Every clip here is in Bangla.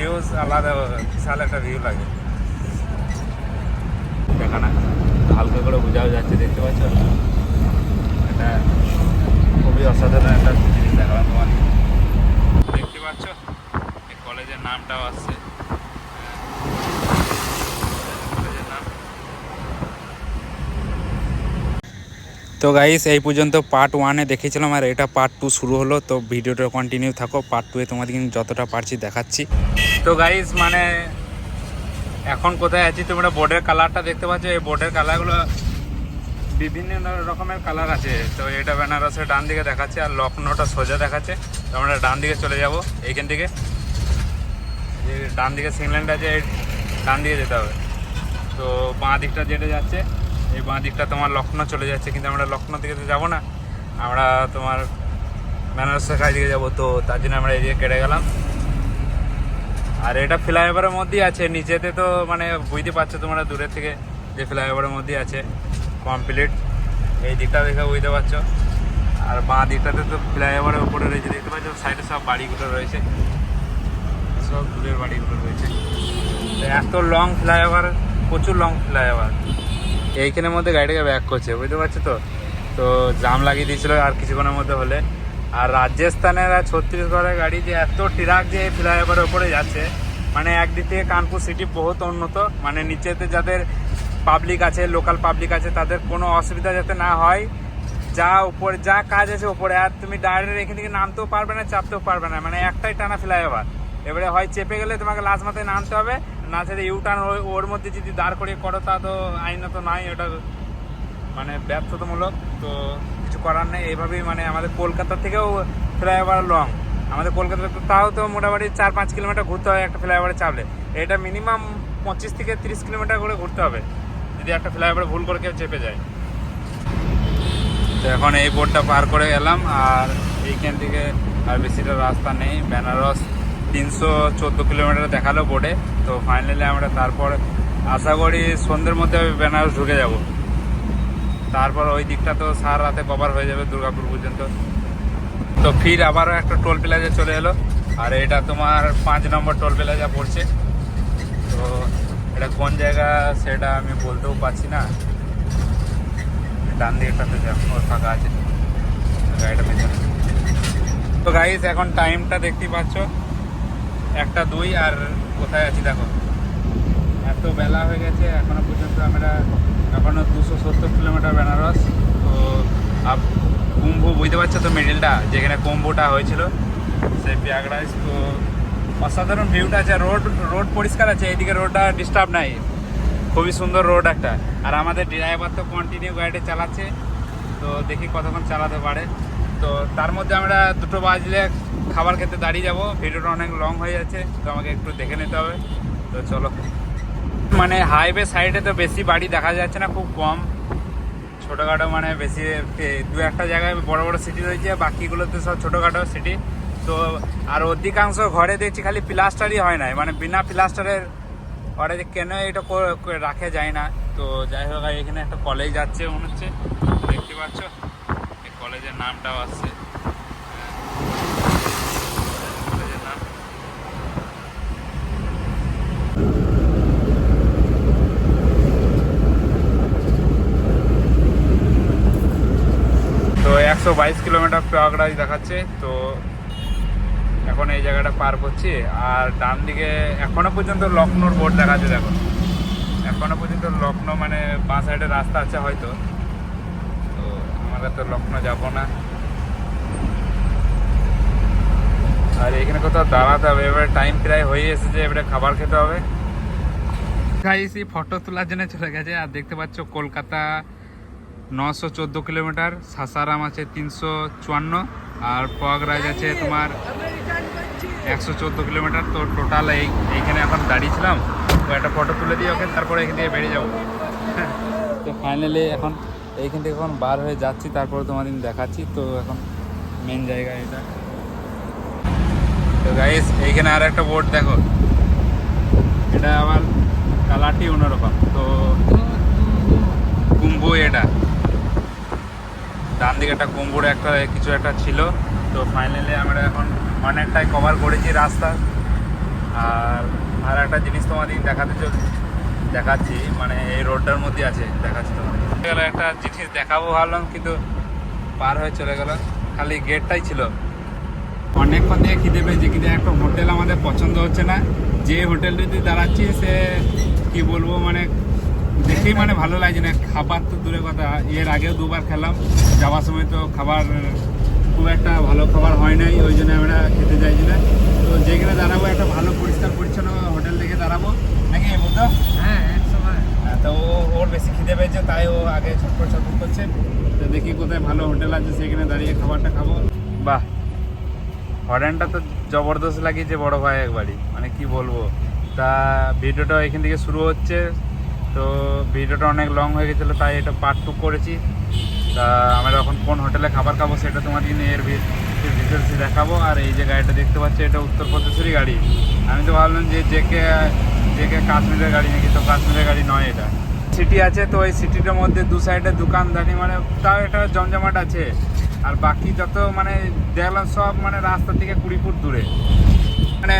ভিউজ আলাদা বিশাল একটা ভিউ লাগে। দেখা না। হালকা করে বোঝাও যাচ্ছে, দেখতে পাচ্ছ? এটা খুবই অসাধারণ একটা জিনিস দেখালাম তোমার দেখতে পাচ্ছ? এই কলেজের নামটাও আসছে কলেজের নাম তো গাইস এই পর্যন্ত পার্ট ওয়ানে দেখেছিলাম আর এটা পার্ট টু শুরু হলো, তো ভিডিওটা কন্টিনিউ থাকো। পার্ট টুয়ে তোমাদের কিন্তু যতটা পারছি দেখাচ্ছি। তো গাইস মানে এখন কোথায় আছি? তোমরা বোর্ডের কালারটা দেখতে পাচ্ছ। এই বোর্ডের কালারগুলো বিভিন্ন রকমের কালার আছে। তো এটা বেনারসের ডান দিকে দেখাচ্ছে আর লখনৌটা সোজা দেখাচ্ছে। তো আমরা ডান দিকে চলে যাব, এইখান থেকে। ডান দিকে সিংল্যান্ড আছে ডান দিকে যেতে হবে। তো বাঁ দিকটা যেটা যাচ্ছে। এই বাঁ দিকটা তোমার লখনৌ চলে যাচ্ছে, কিন্তু আমরা লখনৌ দিকে তো যাব না। আমরা তোমার বেনারসের কাছ দিকে যাব, তো তার জন্য আমরা এদিকে কেটে গেলাম। আর এটা ফ্লাইওভারের মধ্যেই আছে, নিচেতে তো মানে বুঝতে পারছ তোমরা, দূরের থেকে যে ফ্লাইওভারের মধ্যেই আছে কমপ্লিট এই দিকটা দেখে বুঝতে পারছ। আর বাঁ দিকটাতে তো ফ্লাইওভারের উপরে রয়েছে, দেখতে পাচ্ছ সাইডে সব বাড়িগুলো রয়েছে। সব দূরের বাড়িগুলো রয়েছে। এত লং ফ্লাইওভার প্রচুর লং ফ্লাইওভার এইখানের মধ্যে গাড়িটাকে ব্যাক করছে, বুঝতে পারছ তো? তো জাম লাগিয়ে দিয়েছিল আর কিছুক্ষণের মধ্যে হলে। আর রাজস্থানের আর ছত্তিশগড়ের গাড়ি যে এত ট্রাক যে ফ্লাইওভারের উপরে যাচ্ছে মানে একদিক থেকে কানপুর সিটি বহুত উন্নত মানে নিচেতে যাদের পাবলিক আছে লোকাল পাবলিক আছে, তাদের কোনো অসুবিধা যাতে না হয়, যা উপরে, যা কাজ আছে উপরে। আর তুমি ডাইরেক্ট এখান থেকে নামতেও পারবে না, চাপতেও পারবে না। মানে একটাই টানা ফ্লাইওভার এবারে হয় চেপে গেলে তোমাকে লাস্ট মাথায় নামতে হবে না সেটা ইউটার্ন ওর মধ্যে যদি দাঁড় করিয়ে করো, তা তো আইনত নাই, ওটা মানে ব্যর্থতামূলক, তো কিছু করার নেই। এইভাবেই মানে আমাদের কলকাতা থেকেও ফ্লাইওভার লং আমাদের কলকাতা তাও তো মোটামুটি চার পাঁচ কিলোমিটার ঘুরতে হয় একটা ফ্লাইওভারে চাপলে। এটা মিনিমাম পঁচিশ থেকে তিরিশ কিলোমিটার করে ঘুরতে হবে, যদি একটা ফ্লাইওভারে ভুল করে কেউ চেপে যায়। তো এখন এই বোর্ডটা পার করে গেলাম, আর এইখান থেকে আর বেশিটা রাস্তা নেই। বেনারস তিনশো চোদ্দ কিলোমিটার দেখাল বোর্ডে তো ফাইনালি আমরা তারপর আশা করি সন্ধ্যের মধ্যে বেনারস ঢুকে যাব। তারপর ওই দিকটা তো সার রাতে কভার হয়ে যাবে দুর্গাপুর পর্যন্ত। তো ফির আবারও একটা টোল প্লাজা চলে এলো। আর এটা তোমার পাঁচ নম্বর টোল প্লাজা পড়ছে। তো এটা কোন জায়গা সেটা আমি বলতেও পারছি না। ডান দিকটাতে ওর ফাঁকা আছে। গাড়িটা তো গাইস এখন টাইমটা দেখতেই পাচ্ছ। একটা দুই আর কোথায় আছি দেখো। এত বেলা হয়ে গেছে, এখনও পর্যন্ত আমরা এখনও দুশো সত্তর কিলোমিটার বেনারস। তো আপ কুম্ভ, বুঝতে পারছ তো মিডিলটা যেখানে কুম্ভটা হয়েছিল, সেই প্রয়াগরাজ। তো অসাধারণ ভিউটা আছে রোড রোড পরিষ্কার আছে, এইদিকে রোডটা ডিস্টার্ব নাই। খুবই সুন্দর রোড একটা। আর আমাদের ড্রাইভার তো কন্টিনিউ গাড়িটা চালাচ্ছে, তো দেখি কতক্ষণ চালাতে পারে। তো তার মধ্যে আমরা দুটো বাজলে খাবার খেতে দাঁড়িয়ে যাব। ভিডিওটা অনেক লং হয়ে যাচ্ছে, তো আমাকে একটু দেখে নিতে হবে। তো চলো। মানে হাইওয়ে সাইডে তো বেশি বাড়ি দেখা যাচ্ছে না, খুব কম। ছোটোখাটো মানে বেশি দু একটা জায়গায় বড় বড় সিটি রয়েছে বাকিগুলোতে সব ছোটোখাটো সিটি তো আর অধিকাংশ ঘরে দেখছি খালি প্লাস্টারই হয় না মানে বিনা প্লাস্টারের ঘরে কেন এটা রাখা যায় না। তো যাই হোক এখানে একটা কলেজ যাচ্ছে মনে হচ্ছে। দেখতে পাচ্ছ? কলেজের নামটাও আসছে তো একশো বাইশ কিলোমিটার প্রয়াগরাজ দেখাচ্ছে। তো এখন এই জায়গাটা পার করছি। আর ডান দিকে এখনও পর্যন্ত লখনৌর বোর্ড দেখাচ্ছে, দেখো। এখনও পর্যন্ত লখনৌ মানে বাঁ সাইডে রাস্তা আছে হয়তো। আমরা তো লখনৌ যাব না। আর এখানে কোথাও দাঁড়াতে হবে, এবারে টাইম প্রায় হয়ে এসেছে, এবারে খাবার খেতে হবে। গাইসি ফটো তোলার জন্য চলে গেছে, আর দেখতে পাচ্ছ কলকাতা নশো চোদ্দ কিলোমিটার, সাসারাম আছে তিনশো চুয়ান্ন, আর প্রয়াগরাজ আছে তোমার একশো চোদ্দ কিলোমিটার। তো টোটাল এই, এইখানে এখন দাঁড়িয়েছিলাম, তো একটা ফটো তুলে দিয়ে ওকে, তারপরে এখান থেকে বেরিয়ে যাব। তো ফাইনালি এখন এইখান থেকে এখন বার হয়ে যাচ্ছি, তারপরে তোমাদের দেখাচ্ছি। তো এখন মেন জায়গা এটা। তো গাইস এইখানে আর একটা বোর্ড দেখো। এটা আবার কালারটি অন্যরকম। তো কুম্ভ এটা। ডান দিকে একটা কুম্ভুর একটা কিছু একটা ছিল। তো ফাইনালি আমরা এখন অনেকটাই কভার করেছি রাস্তা। আর আর একটা জিনিস তোমাদের দেখাতে চল দেখাচ্ছি মানে এই রোডটার মধ্যে আছে, দেখাচ্ছি তোমাদের। গেল একটা জিনিস দেখাবো ভাবলাম কিন্তু পার হয়ে চলে গেল। খালি গেটটাই ছিল। অনেকক্ষণ দিয়ে খিদে পেয়েছে কিন্তু একটা হোটেল আমাদের পছন্দ হচ্ছে না। যে হোটেলটিতে দাঁড়াচ্ছি সে কি বলব মানে দেখেই মানে ভালো লাগছে না। খাবার তো দূরের কথা। এর আগেও দুবার খেলাম। যাওয়ার সময় তো খাবার খুব একটা ভালো খাবার হয় নাই ওই জন্য আমরা খেতে চাইছি না। তো যেখানে দাঁড়াবো একটা ভালো পরিষ্কার পরিচ্ছন্ন হোটেল দেখে দাঁড়াবো। নাকি হ্যাঁ হ্যাঁ, তো ও, ওর বেশি খিদে পেয়েছে, তাই ও আগে ছটফট ছটফট করছে। তো দেখি কোথায় ভালো হোটেল আছে, সেখানে দাঁড়িয়ে খাবারটা খাব। বাহ, হরেনটা তো জবরদস্ত লাগিয়েছে বড় ভাই একবারই। মানে কি বলব, তা ভিডিওটা এখান থেকে শুরু হচ্ছে। তো ভিডিওটা অনেক লং হয়ে গেছিল, তাই এটা পার্ট টু করেছি। তা আমরা এখন কোন হোটেলে খাবার খাব সেটা তোমার তোমাদের এর ডিটেলসে দেখাবো। আর এই যে গাড়িটা দেখতে পাচ্ছি, এটা উত্তরপ্রদেশেরই গাড়ি। আমি তো ভাবলাম যে জেকে জেকে কাশ্মীরের গাড়ি নাকি? তো কাশ্মীরের গাড়ি নয় এটা। সিটি আছে তো ওই সিটিটার মধ্যে দু সাইডে দোকানদানি মানে তাও এটা জমজমাট আছে। আর বাকি যত মানে দেখলাম সব মানে রাস্তা থেকে কুড়ি ফুট দূরে। মানে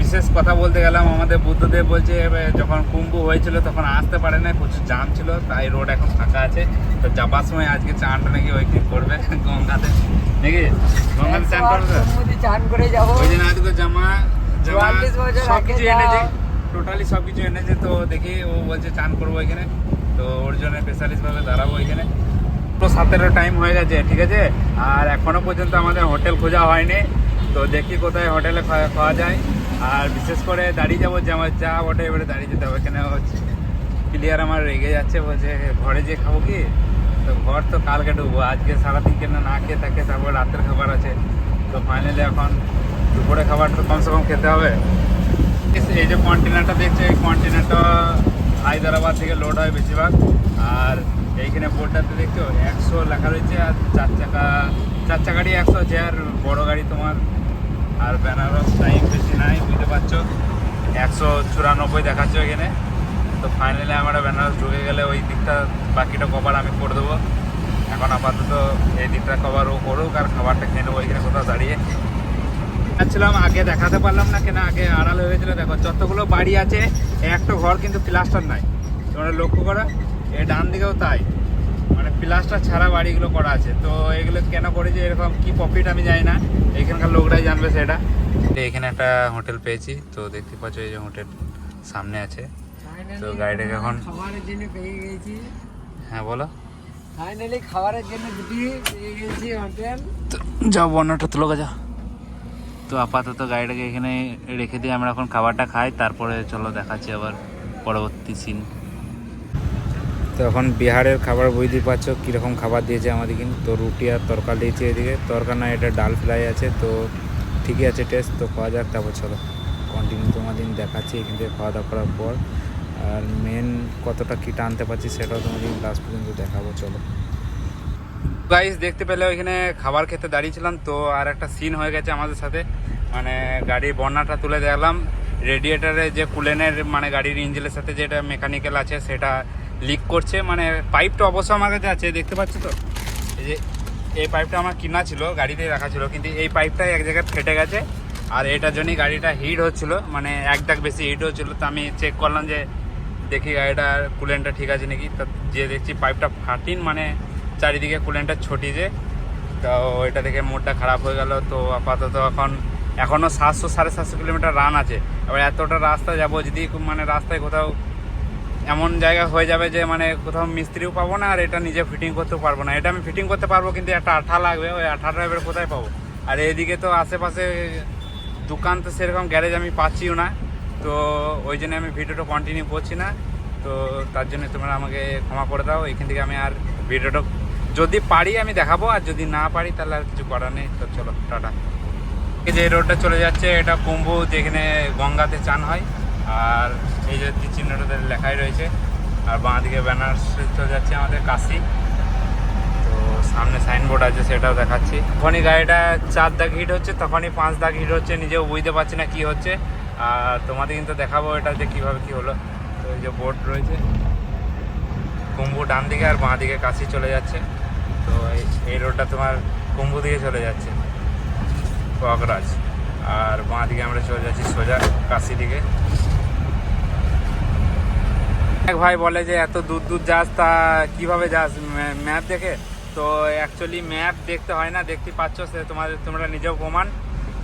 বিশেষ কথা বলতে গেলাম আমাদের বুদ্ধদেব বলছে যখন কুম্ভ হয়েছিল তখন আসতে পারে না প্রচুর জাম ছিল তাই রোড এখন ফাঁকা আছে। তো যাবার সময় আজকে চানটা নাকি ওইখানে করবে গঙ্গাতে। নাকি? গঙ্গাতে চান করবে? চান করে যাব। ওই জন্য আজকে জামা জামা সব কিছু। এনেছে। টোটালি সব কিছু এনেছে, তো দেখি ও বলছে চান করব এখানে। তো ওর জন্য স্পেশালিস্ট ভাবে দাঁড়াবো এখানে। তো সাতেরও টাইম হয়ে গেছে, ঠিক আছে? আর এখনও পর্যন্ত আমাদের হোটেল খোঁজা হয়নি। তো দেখি কোথায় হোটেলে খাওয়া যায়। আর বিশেষ করে দাঁড়িয়ে যাব যে আমার যা ওটা এবারে দাঁড়িয়ে যেতে হবে। এখানে হচ্ছে ক্লিয়ার আমার রেগে যাচ্ছে, বলছে ঘরে যে খাব কি? তো ঘর তো কালকে ঢুকবো, আজকে সারাদিন কেন না খেয়ে থাকে, তারপর রাতের খাবার আছে। তো ফাইনালি এখন দুপুরে খাবার তো কমসে কম খেতে হবে। এই যে কন্টেনারটা দেখছ, এই কন্টেনারটা হায়দ্রাবাদ থেকে লোড হয় বেশিরভাগ। আর এইখানে বোর্ডটাতে দেখছ, একশো লেখা রয়েছে, আর চার চাকা, চার চাকারই একশো আছে, আর বড় গাড়ি তোমার, আর বেনারস টাইম বেশি নাই, বুঝতে পারছ? একশো চুরানব্বই দেখাচ্ছ এখানে তো ফাইনালি আমরা বেনারস ঢুকে গেলে ওই দিকটা বাকিটা কভার আমি করে দেবো। এখন আপাতত এই দিকটা কভার ও করুক, আর খাবারটা খেয়ে নেব এখানে কোথাও দাঁড়িয়ে। যাচ্ছিলাম আগে দেখাতে পারলাম না কেন আগে আড়াল হয়ে গেছিল। দেখো যতগুলো বাড়ি আছে একটা ঘর কিন্তু প্লাস্টার নাই। তোমরা লক্ষ্য করো এই ডান দিকেও তাই। মানে প্লাস্টার ছাড়া বাড়িগুলো করা আছে। তো এগুলো কেন করেছে এরকম কি প্রফিট আমি জানি না। এখানকার লোকরাই জানবে সেটা। এখানে একটা হোটেল পেয়েছি। তো দেখতে পাচ্ছ এই যে হোটেল সামনে আছে। তো গাড়িটাকে এখন- খাবারের জন্য পেয়ে গেছি। হ্যাঁ বলো। ফাইনালি খাবারের জন্য দুটি পেয়ে গেছি হোটেল। তো যাও বর্ণাটা তুলো যা তো আপাতত গাড়িটাকে এখানে রেখে দিয়ে আমরা এখন খাবারটা খাই, তারপরে চলো দেখাচ্ছি আবার পরবর্তী সিন তো এখন বিহারের খাবার বুঝতেই পারছ কীরকম খাবার দিয়েছে আমাদের কিন্তু, তো রুটি আর তরকা দিয়েছে এদিকে। তরকা না এটা ডাল ফ্রাই আছে, তো ঠিকই আছে টেস্ট তো খাওয়া যাক, তারপর চলো। কন্টিনিউ তোমাদের দেখাচ্ছি এখান থেকে খাওয়া দাওয়া করার পর। আর মেন কতটা কী টানতে পারছি সেটাও তোমাদের লাস্ট পর্যন্ত দেখাবো, চলো। গাইস দেখতে পেলে ওইখানে খাবার খেতে দাঁড়িয়েছিলাম, তো আর একটা সিন হয়ে গেছে আমাদের সাথে। মানে গাড়ির বর্ণাটা তুলে দেখলাম। রেডিয়েটারে যে কুলেনের মানে গাড়ির ইঞ্জিনের সাথে যেটা মেকানিক্যাল আছে, সেটা লিক করছে। মানে পাইপটা অবশ্য আমার কাছে আছে, দেখতে পাচ্ছ তো? এই যে, এই পাইপটা আমার কিনা ছিল, গাড়িতেই রাখা ছিল। কিন্তু এই পাইপটাই এক জায়গায় ফেটে গেছে, আর এটার জন্যই গাড়িটা হিট হচ্ছিল। মানে এক দাগ বেশি হিট হচ্ছিল। তো আমি চেক করলাম যে, দেখি গাড়িটার কুলেনটা ঠিক আছে নাকি। তা যে দেখছি পাইপটা ফাটিন মানে চারিদিকে কুলেনটা ছটিয়েছে তো ওইটা দেখে মুডটা খারাপ হয়ে গেল। তো আপাতত এখন এখনও সাতশো, সাড়ে সাতশো কিলোমিটার রান আছে। এবার এতটা রাস্তা যাব যদি মানে রাস্তায় কোথাও এমন জায়গা হয়ে যাবে যে মানে কোথাও মিস্ত্রিও পাবো না, আর এটা নিজে ফিটিং করতেও পারব না। এটা আমি ফিটিং করতে পারব, কিন্তু একটা আঠা লাগবে। ওই আঠাটা এবার কোথায় পাবো? আর এদিকে তো আশেপাশে দোকান তো সেরকম গ্যারেজ আমি পাচ্ছিও না। তো ওই জন্য আমি ভিডিওটা কন্টিনিউ করছি না। তো তার জন্য তোমরা আমাকে ক্ষমা করে দাও। এখান থেকে আমি আর ভিডিওটা যদি পারি আমি দেখাবো, আর যদি না পারি তাহলে আর কিছু করার নেই। তো চলো, টাটা। যে রোডটা চলে যাচ্ছে, এটা কুম্ভু যেখানে গঙ্গাতে চান হয়, আর এই যে চিহ্নটাতে লেখাই রয়েছে, আর বাঁ দিকে ব্যানার চলে যাচ্ছে আমাদের কাশি। তো সামনে সাইনবোর্ড আছে, সেটাও দেখাচ্ছি। যখনই গাড়িটা চার দাগ হিট হচ্ছে, তখনই পাঁচ দাগ হিট হচ্ছে, নিজেও বুঝতে পারছি না কি হচ্ছে। আর তোমাদের কিন্তু দেখাবো এটা যে কীভাবে কী হলো। তো এই যে বোর্ড রয়েছে, কুম্ভু ডান দিকে আর বাঁ দিকে কাশি চলে যাচ্ছে। তো এই রোডটা তোমার কুম্ভু দিকে চলে যাচ্ছে প্রয়াগরাজ আর বাঁ দিকে আমরা চলে যাচ্ছি সোজা কাশি দিকে। এক ভাই বলে যে, এত দূর দূর যাস, তা কীভাবে যাস? ম্যাপ দেখে? তো অ্যাকচুয়ালি ম্যাপ দেখতে হয় না দেখতে পাচ্ছ, সে তোমাদের তোমরা নিজেও প্রমাণ।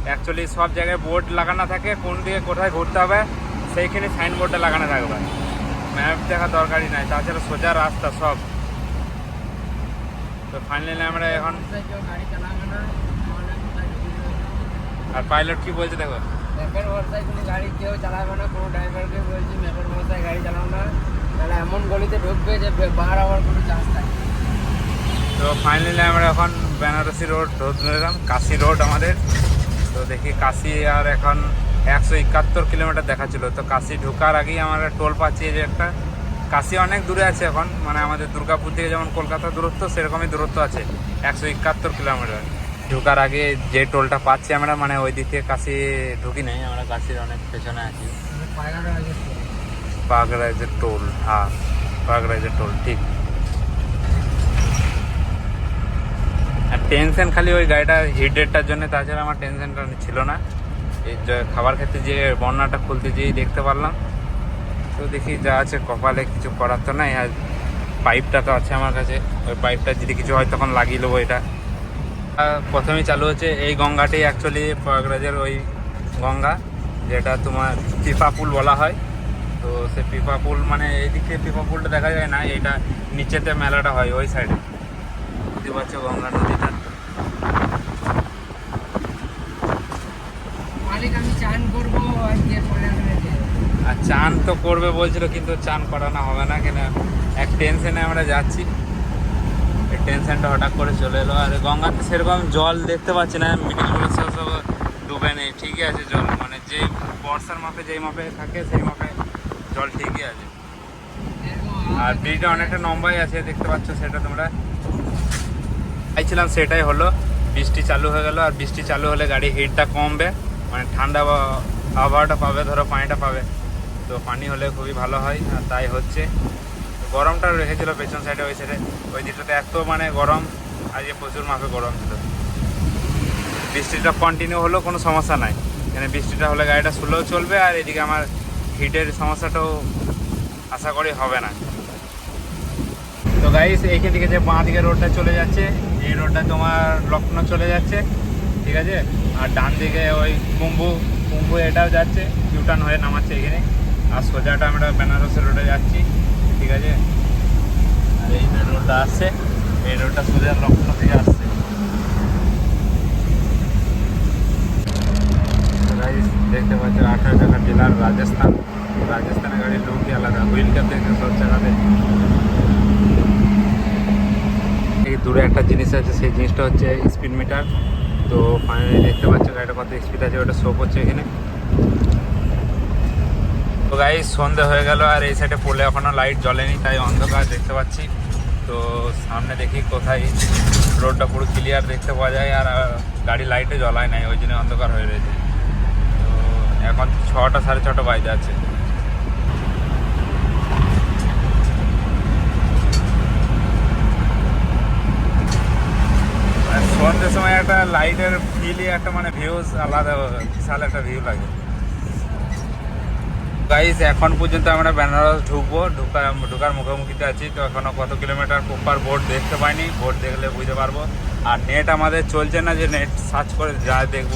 অ্যাকচুয়ালি সব জায়গায় বোর্ড লাগানো থাকে, কোন দিকে কোথায় ঘুরতে হবে, সেইখানে সাইনবোর্ডটা লাগানো থাকবে। ম্যাপ দেখা দরকারই নাই, তাছাড়া সোজা রাস্তা সব। তো ফাইনালি আমরা এখন? আর পাইলট কি বলছে দেখো? ম্যাপের ভরসায় কোনো গাড়ি কেউ চালাবে না কোনো ড্রাইভারকে বলছি ম্যাপের ভরসায় গাড়ি চালাও না। তাহলে এমন গলিতে ঢুকবে যে বার হওয়ার কোনো চান্স থাকে তো ফাইনালি আমরা এখন বেনারসি রোড ধরলাম কাশি রোড আমাদের। তো দেখি কাশি আর এখন একশো একাত্তর কিলোমিটার দেখাচ্ছিল। তো কাশি ঢোকার আগেই আমরা টোল পাচ্ছি যে একটা। কাশি অনেক দূরে আছে এখন মানে আমাদের দুর্গাপুর থেকে যেমন কলকাতা দূরত্ব, সেরকমই দূরত্ব আছে, একশো একাত্তর কিলোমিটার। ঢুকার আগে যে টোলটা পাচ্ছি আমরা মানে ওই দিক থেকে কাশি ঢুকি নাই, আমরা কাশির অনেক পেছনে আছি। পাগরাইজের টোল হ্যাঁ পাগরাইজের টোল, ঠিক। আর টেনশন খালি ওই গাড়িটা হিট ডেটটার জন্য, তাছাড়া আমার টেনশনটা ছিল না। এই খাবার খেতে যে বন্যাটা খুলতে যেয়েই দেখতে পারলাম তো দেখি যা আছে কপালে কিছু করার তো নাই আর পাইপটা তো আছে আমার কাছে। ওই পাইপটা যদি কিছু হয় তখন লাগিয়ে নেব এটা। আহ, প্রথমেই চালু হচ্ছে এই গঙ্গাটি অ্যাকচুয়ালি প্রয়াগরাজের ওই গঙ্গা যেটা তোমার পিপা পুল বলা হয়। তো সে পিপা পুল মানে থেকে পিপা পুলটা দেখা যায় না এটা নিচেতে মেলাটা হয় ওই সাইডে বুঝতে পারছ গঙ্গা নদীটা? মালিক আমি চান করব আর চান তো করবে বলছিল, কিন্তু চান করানো হবে না কেন? এক টেনশনে আমরা যাচ্ছি। টেনশনটা হঠাৎ করে চলে এলো। আর গঙ্গাতে সেরকম জল দেখতে পাচ্ছি না মিডিলগুলো সব সব ডুবে নেই। ঠিকই আছে জল মানে যে বর্ষার মাপে, যেই মাপে থাকে, সেই মাপে জল ঠিকই আছে। আর ব্রিজটা অনেকটা লম্বাই আছে, দেখতে পাচ্ছ সেটা তোমরা। চাইছিলাম সেটাই হলো। বৃষ্টি চালু হয়ে গেল, আর বৃষ্টি চালু হলে গাড়ি হিটটা কমবে। মানে ঠান্ডা আবহাওয়াটা পাবে, ধরো পানিটা পাবে। তো পানি হলে খুবই ভালো হয়, আর তাই হচ্ছে। গরমটা রেখেছিল পেছন সাইডে ওই সাইডে ওই দিকটাতে এত মানে গরম, আজকে প্রচুর মাপে গরম ছিল। বৃষ্টিটা কন্টিনিউ হলেও কোনো সমস্যা নাই। এখানে বৃষ্টিটা হলে গাড়িটা স্লোও চলবে, আর এদিকে আমার হিটের সমস্যাটাও আশা করি হবে না। তো গাইস এইখান থেকে যে বাঁ দিকে রোডটা চলে যাচ্ছে, এই রোডটা তোমার লক্ষ্ণৌ চলে যাচ্ছে, ঠিক আছে? আর ডান দিকে ওই কুম্ভু কুম্ভু এটাও যাচ্ছে ইউটার্ন হয়ে নামাচ্ছে এখানে। আর সোজাটা আমরা বেনারসের রোডে যাচ্ছি, ঠিক আছে? আর এই যে রোডটা আসছে এই রোডটা সোজা লক্ষ্ণৌ থেকে আসছে। দেখতে পাচ্ছ আঠারো টাকা ডিলার রাজস্থান। রাজস্থানের গাড়ির লুকই আলাদা, হুইল ক্যাপ দেখে সব জায়গাতে এই দূরে একটা জিনিস আছে, সেই জিনিসটা হচ্ছে স্পিড মিটার তো ফাইনালি দেখতে পাচ্ছ গাড়িটা কত স্পিড আছে, ওটা শো করছে এখানে। তো গাই সন্ধে হয়ে গেল আর এই সাইডে পোলে এখনও লাইট জ্বলেনি, তাই অন্ধকার দেখতে পাচ্ছি। তো সামনে দেখি কোথায় রোডটা পুরো ক্লিয়ার দেখতে পাওয়া যায় আর গাড়ি লাইটে জ্বলায় নাই, ওই জন্য অন্ধকার হয়ে রয়েছে। তো এখন ছটা সাড়ে ছটা বাজে আছে। সন্ধ্যের সময় একটা লাইটের ফিলই একটা মানে ভিউজ আলাদা, বিশাল একটা ভিউ লাগে। গাইস এখন পর্যন্ত আমরা বেনারস ঢুকবো। ঢুকার ঢুকার মুখোমুখিতে আছি, তো এখনও কত কিলোমিটার প্রপার বোর্ড দেখতে পাইনি। বোর্ড দেখলে বুঝতে পারব। আর নেট আমাদের চলছে না যে নেট সার্চ করে যা দেখব।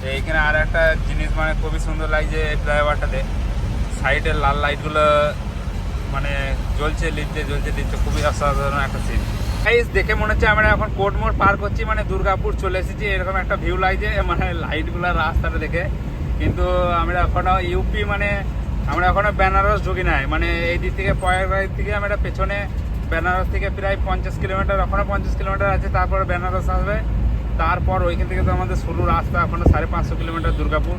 তো এইখানে আর একটা জিনিস মানে খুবই সুন্দর লাগছে এই ফ্লাইওভারটাতে সাইডের লাল লাইটগুলো মানে জ্বলছে লিখছে জ্বলছে লিখছে খুবই অসাধারণ একটা সিন গাইস দেখে মনে হচ্ছে আমরা এখন কোর্ট মোড় পার করছি মানে দুর্গাপুর চলে এসেছি। এরকম একটা ভিউ লাগছে মানে লাইটগুলো রাস্তাটা দেখে। কিন্তু আমরা এখনও ইউপি মানে আমরা এখনও বেনারস ঢুকি নাই। মানে এই দিক থেকে প্রয়াগরাজ থেকে আমরা পেছনে বেনারস থেকে প্রায় পঞ্চাশ কিলোমিটার, এখনও পঞ্চাশ কিলোমিটার আছে, তারপরে বেনারস আসবে। তারপর ওইখান থেকে তো আমাদের শুরু রাস্তা এখনও সাড়ে পাঁচশো কিলোমিটার দুর্গাপুর।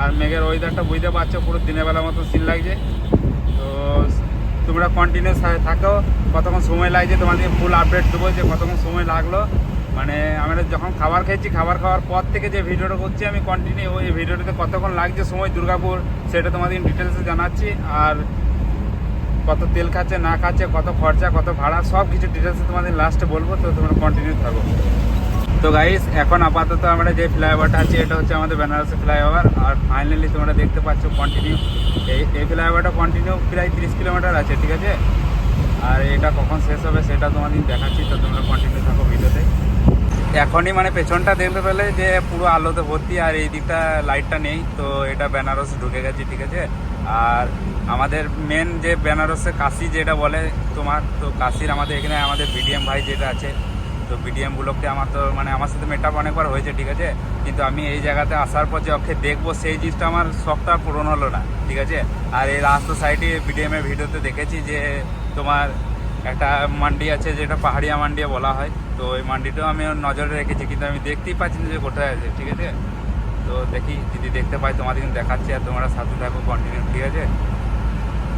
আর মেঘের ওয়েদারটা বুঝতে পারছ, পুরো দিনের বেলা মতো সিন লাগছে। তো তোমরা কন্টিনিউ থাকো। কতক্ষণ সময় লাগছে তোমাদেরকে ফুল আপডেট দেবো যে কতক্ষণ সময় লাগল। মানে আমরা যখন খাবার খেয়েছি, খাবার খাওয়ার পর থেকে যে ভিডিওটা করছি, আমি কন্টিনিউ ওই ভিডিওটাতে কতক্ষণ লাগছে সময় দুর্গাপুর, সেটা তোমাদের ডিটেলসে জানাচ্ছি। আর কত তেল খাচ্ছে, না খাচ্ছে, কত খরচা, কত ভাড়া সব কিছু ডিটেলসে তোমাদের লাস্টে বলব, তো তোমরা কন্টিনিউ থাকো। তো গাইস এখন আপাতত আমরা যে ফ্লাইওভারটা আছে, এটা হচ্ছে আমাদের বেনারসি ফ্লাইওভার আর ফাইনালি তোমরা দেখতে পাচ্ছ কন্টিনিউ এই এই ফ্লাইওভারটা কন্টিনিউ প্রায় তিরিশ কিলোমিটার আছে, ঠিক আছে? আর এটা কখন শেষ হবে সেটা তোমাদের দেখাচ্ছি, তো তোমরা কন্টিনিউ থাকো ভিডিওতে। এখনই মানে পেছনটা দেখতে পেলে যে পুরো আলোতে ভর্তি আর এই দিকটা লাইটটা নেই, তো এটা বেনারস ঢুকে গেছে, ঠিক আছে? আর আমাদের মেন যে বেনারসে কাশি যেটা বলে তোমার, তো কাশির আমাদের এখানে আমাদের বিডিএম ভাই যেটা আছে তো বিডিএম ব্লককে আমার তো মানে আমার সাথে মেটাপ অনেকবার হয়েছে, ঠিক আছে? কিন্তু আমি এই জায়গাতে আসার পর যে অক্ষে দেখব, সেই জিনিসটা আমার শখটা পূরণ হলো না, ঠিক আছে? আর এই রাস্তা সাইডে বিডিএম এর ভিডিওতে দেখেছি যে তোমার একটা মান্ডি আছে, যেটা পাহাড়িয়া মান্ডি বলা হয়। তো ওই মান্ডিটাও আমি নজরে রেখেছি, কিন্তু আমি দেখতেই পাচ্ছি না যে কোথায় আছে, ঠিক আছে? তো দেখি, যদি দেখতে পাই তোমাদের কিন্তু দেখাচ্ছি আর তোমরা সাথে থাকো কন্টিনিউ ঠিক আছে?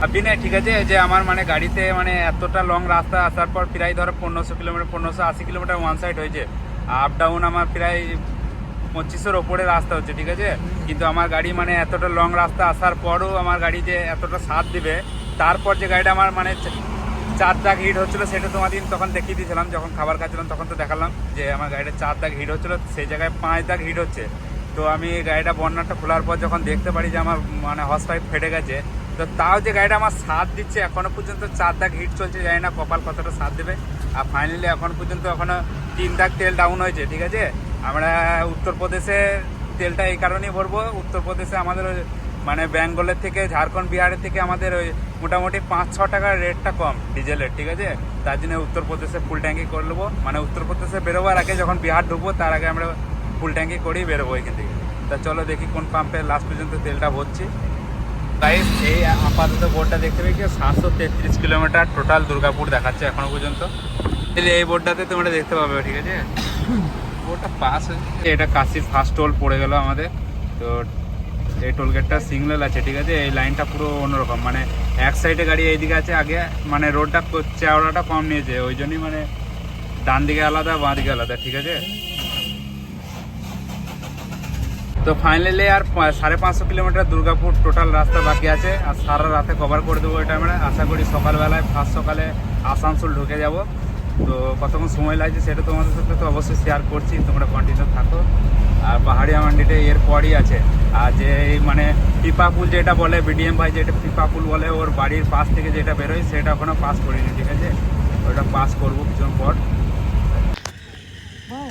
আপনি না, ঠিক আছে? যে আমার মানে গাড়িতে মানে এতটা লং রাস্তা আসার পর প্রায় ধরো পনেরোশো কিলোমিটার, পনেরোশো আশি কিলোমিটার ওয়ান সাইড হয়েছে। আপ ডাউন আমার প্রায় পঁচিশের ওপরে রাস্তা হচ্ছে, ঠিক আছে? কিন্তু আমার গাড়ি মানে এতটা লং রাস্তা আসার পরও আমার গাড়ি যে এতটা সাথ দিবে, তারপর যে গাড়িটা আমার মানে চার দাগ হিট হচ্ছিল, সেটা তোমাদের তখন দেখিয়ে দিয়েছিলাম, যখন খাবার খাচ্ছিলাম তখন তো দেখালাম যে আমার গাড়িটা চার দাগ হিট হচ্ছিল, সেই জায়গায় পাঁচ দাগ হিট হচ্ছে। তো আমি গাড়িটা বন্যাটা খোলার পর যখন দেখতে পারি যে আমার মানে হস পাইপ ফেটে গেছে তো তাও যে গাড়িটা আমার সাথ দিচ্ছে, এখনও পর্যন্ত চার দাগ হিট চলছে, জানি না কপাল কতটা সাথ দেবে। আর ফাইনালি এখন পর্যন্ত এখনও তিন দাগ তেল ডাউন হয়েছে, ঠিক আছে? আমরা উত্তরপ্রদেশে তেলটা এই কারণেই ভরবো। উত্তরপ্রদেশে আমাদের মানে বেঙ্গলের থেকে, ঝাড়খণ্ড, বিহারের থেকে আমাদের ওই মোটামুটি পাঁচ, ছ টাকার রেটটা কম ডিজেলের ঠিক আছে? তার জন্য উত্তরপ্রদেশে ফুল ট্যাঙ্কি করে নেব। মানে উত্তরপ্রদেশে বেরোবার আগে যখন বিহার ঢুকবো, তার আগে আমরা ফুল ট্যাঙ্কি করেই বেরোবো এখান থেকে। তা চলো দেখি কোন পাম্পে লাস্ট পর্যন্ত তেলটা ভরছি। গাইস এই আপাতত বোর্ডটা দেখতে পেয়েছি সাতশো তেত্রিশ কিলোমিটার টোটাল দুর্গাপুর দেখাচ্ছে এখনও পর্যন্ত। তাহলে এই বোর্ডটাতে তোমরা দেখতে পাবে, ঠিক আছে? বোর্ডটা পাস এটা কাশির ফার্স্ট টোল পড়ে গেল আমাদের। তো এই টোল গেটটা সিগন্যাল আছে, ঠিক আছে? এই লাইনটা পুরো অন্যরকম। মানে এক সাইডে গাড়ি, এইদিকে আছে আগে মানে রোডটা চওড়াটা কম নিয়েছে। ওই জন্যই মানে ডান দিকে আলাদা বাঁ দিকে আলাদা, ঠিক আছে? তো ফাইনালি আর সাড়ে পাঁচশো কিলোমিটার দুর্গাপুর টোটাল রাস্তা বাকি আছে। আর সারা রাতে কভার করে দেবো এটা আমরা। আশা করি সকালবেলায় ফার্স্ট সকালে আসানসোল ঢুকে যাব। তো কতক্ষণ সময় লাগছে সেটা তোমাদের সাথে তো অবশ্যই শেয়ার করছি। তোমরা কন্টিনিউ থাকো। আর পাহাড়িয়া মান্ডিটা এর পরই আছে। আর যে এই মানে পিপাপুল যেটা বলে বিডিএম ভাই যেটা পিপাপুল বলে, ওর বাড়ির পাশ থেকে যেটা বেরোয়, সেটা এখনও পাস করিনি, ঠিক আছে? ওটা পাস করব কিছুক্ষণ পর।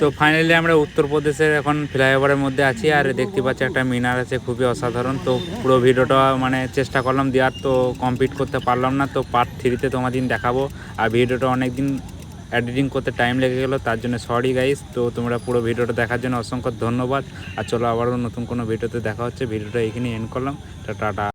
তো ফাইনালি আমরা উত্তরপ্রদেশের এখন ফ্লাইওভারের মধ্যে আছি আর দেখতে পাচ্ছি একটা মিনার আছে, খুবই অসাধারণ। তো পুরো ভিডিওটা মানে চেষ্টা করলাম দেওয়ার তো কমপ্লিট করতে পারলাম না। তো পার্ট থ্রিতে তোমাদের দেখাবো। আর ভিডিওটা অনেক দিন এডিটিং করতে টাইম লেগে গেলো, তার জন্য সরি গাইস তো তোমরা পুরো ভিডিওটা দেখার জন্য অসংখ্য ধন্যবাদ। আর চলো আবারও নতুন কোনো ভিডিওতে দেখা হচ্ছে। ভিডিওটা এখানে এন্ড করলাম। টাটা